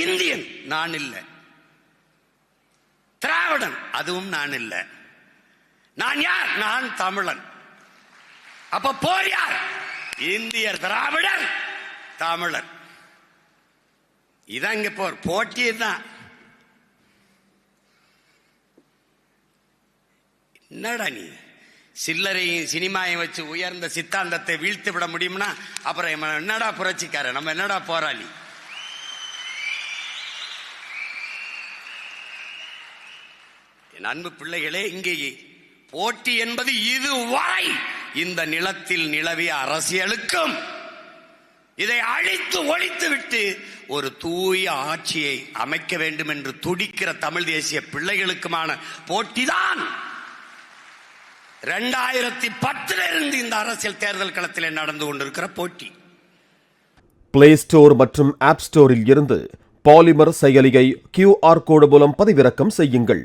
Indian நான் இல்லை. திராவிடன் அதுவும் நான் இல்லை. நான் யார்? நான் தமிழன். அப்ப போர் யார்? இந்தியர் திராவிடர் தமிழர் இதான் இங்க போர். போட்டி தான். என்னடா நீ? சில்லறையும் சினிமாயும் வச்சு உயர்ந்த சித்தாந்தத்தை வீழ்த்து விட முடியும்னா அப்புறம் என்னடா புரட்சிக்காரன்? நம்ம என்னடா போராளி? என் அன்பு பிள்ளைகளே இங்கே போட்டி என்பது இதுவரை இந்த நிலத்தில் நிலவிய அரசியலுக்கும் இதை அழித்து ஒழித்து விட்டு ஒரு தூய ஆட்சியை அமைக்க வேண்டும் என்று துடிக்கிற தமிழ் தேசிய பிள்ளைகளுக்குமான போட்டிதான். ரெண்டாயிரத்தி பத்துல இருந்து இந்த அரசியல் தேர்தல் களத்தில் நடந்து கொண்டிருக்கிற போட்டி. பிளே ஸ்டோர் மற்றும் ஆப் ஸ்டோரில் இருந்து பாலிமர் செயலியை கியூஆர் கோடு மூலம் பதிவிறக்கம் செய்யுங்கள்.